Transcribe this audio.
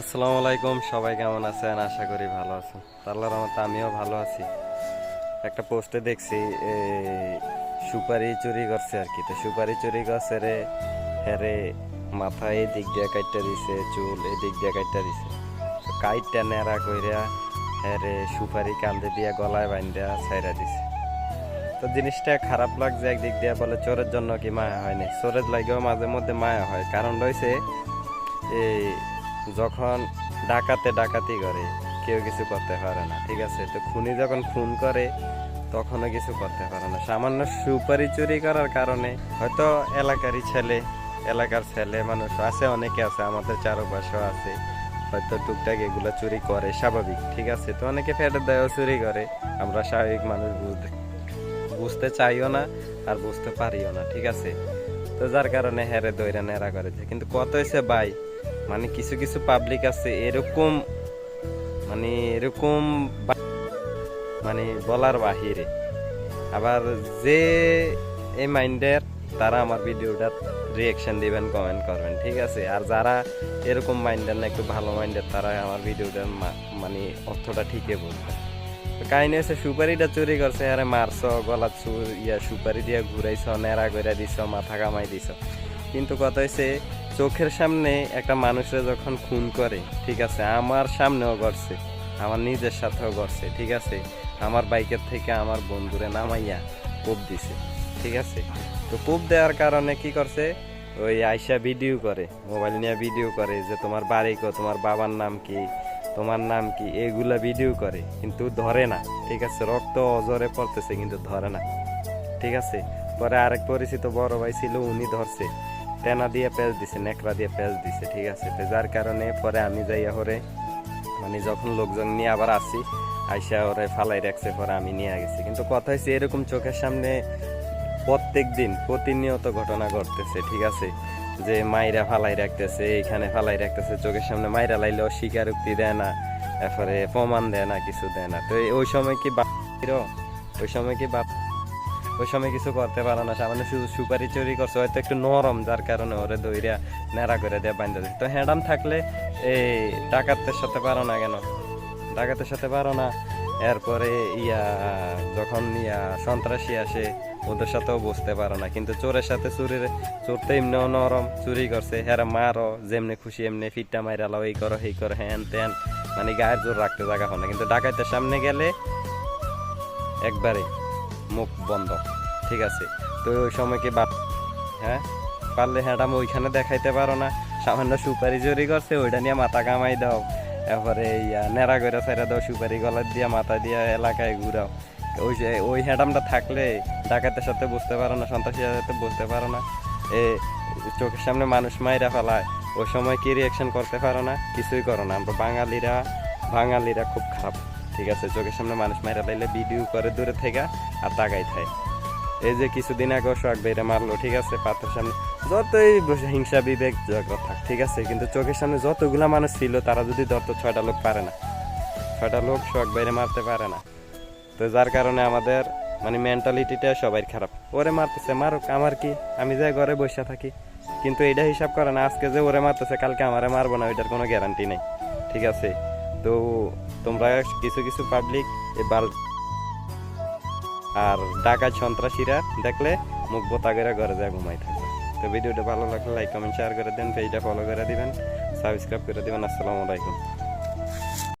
আসসালামু আলাইকুম, সবাই কেমন আছেন? আশা করি ভালো আছেন। আল্লাহর রহমতে আমিও ভালো আছি। একটা পোস্টে দেখছি সুপারি চুরি করছে আর কি। তো সুপারি চুরি করছে রে, হ্যারে মাথা এই দিক দিয়ে কাইটটা দিছে, চুল এই দিক দিয়ে কাইটটা দিছে। কাইটটা নেড়া কইরা, হ্যারে, সুপারি কান্দে দিয়া গলায় বাইন্দা ছাইরা দিছে। তো জিনিসটা খারাপ লাগছে একদিক দিয়ে, বলে চোরের জন্য কি মায়া হয়নি চোরের লাগেও মাঝে মধ্যে মায়া হয়। কারণ রয়েছে, এই যখন ডাকাতে ডাকাতি করে, কেউ কিছু করতে পারে না, ঠিক আছে? তো খুনি যখন খুন করে, তখনও কিছু করতে পারে না। সামান্য সুপারি চুরি করার কারণে হয়তো এলাকারই ছেলে, এলাকার ছেলে মানুষ আছে, অনেকে আছে, আমাদের চারপাশেও আছে। হয়তো টুকটাক এগুলো চুরি করে, স্বাভাবিক, ঠিক আছে? তো অনেকে ফেটের দায়ও চুরি করে। আমরা স্বাভাবিক মানুষ বুঝতে বুঝতে চাইও না আর বুঝতে পারিও না, ঠিক আছে? তো যার কারণে হেরে দইরা নেড়া করেছে কিন্তু কত হয়েছে ভাই মানে কিছু কিছু পাবলিক আছে, এরকম মানে এরকম মানে বলার বাহিরে। আবার যে, এই মাইন্ডের, তারা আমার ভিডিওটার রিয়েকশন দিবেন কমেন্ট করবেন, ঠিক আছে? আর যারা এরকম মাইন্ডের না, একটু ভালো মাইন্ডের, তারা আমার ভিডিওটার মানে অর্থটা ঠিকই বলবে। কাহিনী হচ্ছে, সুপারিটা চুরি করছে, আরে মারছ, গলা চু ইয়া সুপারি দিয়ে ঘুরাইছ নেড়া করে দিছ, মাথা কামাই দিছ। কিন্তু কথা হচ্ছে চোখের সামনে একটা মানুষের যখন খুন করে, ঠিক আছে, আমার সামনেও করছে আমার নিজের সাথেও করছে ঠিক আছে, আমার বাইকের থেকে আমার বন্ধুরে নামাইয়া কোপ দিছে, ঠিক আছে। তো কোপ দেওয়ার কারণে কি করছে? ওই আইসা ভিডিও করে, মোবাইল নিয়ে ভিডিও করে যে তোমার বাড়ি কো, তোমার বাবার নাম কি, তোমার নাম কি, এগুলা ভিডিও করে, কিন্তু ধরে না, ঠিক আছে, রক্ত অজরে পড়তেছে কিন্তু ধরে না, ঠিক আছে। পরে আরেক পরিচিত বড় ভাই ছিল, উনি ধরছে। টেনা দিয়ে পেঁচ দিছে, নেকড়া দিয়ে পেঁচ দিছে, ঠিক আছে? তো যার কারণে পরে আমি যাইয়া হরে মানে যখন লোকজন নিয়ে আবার আসি, আইসা ওরে ফালাই রাখছে, পরে আমি নিয়ে গেছি। কিন্তু কথা হচ্ছে এরকম চোখের সামনে প্রত্যেক দিন প্রতিনিয়ত ঘটনা ঘটতেছে, ঠিক আছে? যে মাইরা ফালাই রাখতেছে, এইখানে ফালাই রাখতেছে, চোখের সামনে মাইরা লাইলেও স্বীকারোক্তি দেয় না এরপরে প্রমাণ দেয় না, কিছু দেয় না। তো ওই সময় কি বাপ ওই সময় কি বাপ ওই সময় কিছু করতে পারো না। সামান্য সুপারি চুরি করছে, হয়তো একটু নরম, যার কারণে ওরে দইরা নেড়া করে দেয় বান্ধা দেয় তো হ্যাডাম থাকলে এই ডাকাতের সাথে পারো না কেন? ডাকাতের সাথে পারো না। এরপরে ইয়া, যখন ইয়া সন্ত্রাসী আসে, ওদের সাথেও বুঝতে পারো না। কিন্তু চোরের সাথে চুরির, চোর তো এমনিও নরম, চুরি করছে। হ্যাঁ মারো, যেমনি খুশি এমনি ফিটটা মাইরালাও এই করো এই করো, হ্যান ত্যান। মানে গায়ের জোর রাখতে জায়গা হয় না। কিন্তু ডাকাতের সামনে গেলে একবারে মুখ বন্ধ, ঠিক আছে? তো ওই সময় কি বাপ হ্যাঁ? পারলে হ্যাঁ ওইখানে দেখাইতে পারো না। সামান্য সুপারি চুরি করছে, ওইটা নিয়ে মাথা কামাই দাও। এরপরে ইয়া নেড়া করে ছেড়ে দাও, সুপারি গলার দিয়ে মাথা দিয়ে এলাকায় ঘুরাও। ওই যে, ওই হ্যাডামটা থাকলে ডাকাতের সাথে বুঝতে পারো না, সন্ত্রাসীর সাথে বুঝতে পারো না। এ, চোখের সামনে মানুষ মাইরা ফেলায়। ওই সময় কি রিয়াকশন করতে পারো না? কিছুই করো না। আমরা বাঙালিরা বাঙালিরা খুব খারাপ। ঠিক আছে, চোখের সামনে মানুষ মাইরা লাইলে ভিডিও করে দূরে থেকে আর তাকাই থাকে এই যে কিছুদিন আগে শখ বেড়ে মারলো, ঠিক আছে পাথর সামনে যতই হিংসা, বিবেক থাক ঠিক আছে, কিন্তু চোখের সামনে যতগুলা মানুষ ছিল, তারা যদি ধরতো ছয়টা লোক পারে না। ছয়টা লোক শখ বাইরে মারতে পারে না। তো যার কারণে আমাদের মানে মেন্টালিটিটা সবাই খারাপ। ওরে মারতেছে, মারুক, আমার কি? আমি যাই ঘরে বসে থাকি। কিন্তু এটা হিসাব করে না আজকে যে ওরে মারতেছে, কালকে আমারে মারবো না, ওইটার কোনো গ্যারান্টি নেই। ঠিক আছে তো তোমরা কিছু কিছু পাবলিক এবার আর ডাকা সন্ত্রাসীরা দেখলে মুখ বোতা করে ঘরে যা ঘুমাই থাকবে। তো ভিডিওটা ভালো লাগলে লাইক কমেন্ট শেয়ার করে দেন পেজটা ফলো করে দিবেন সাবস্ক্রাইব করে দেবেন, আসসালামু আলাইকুম।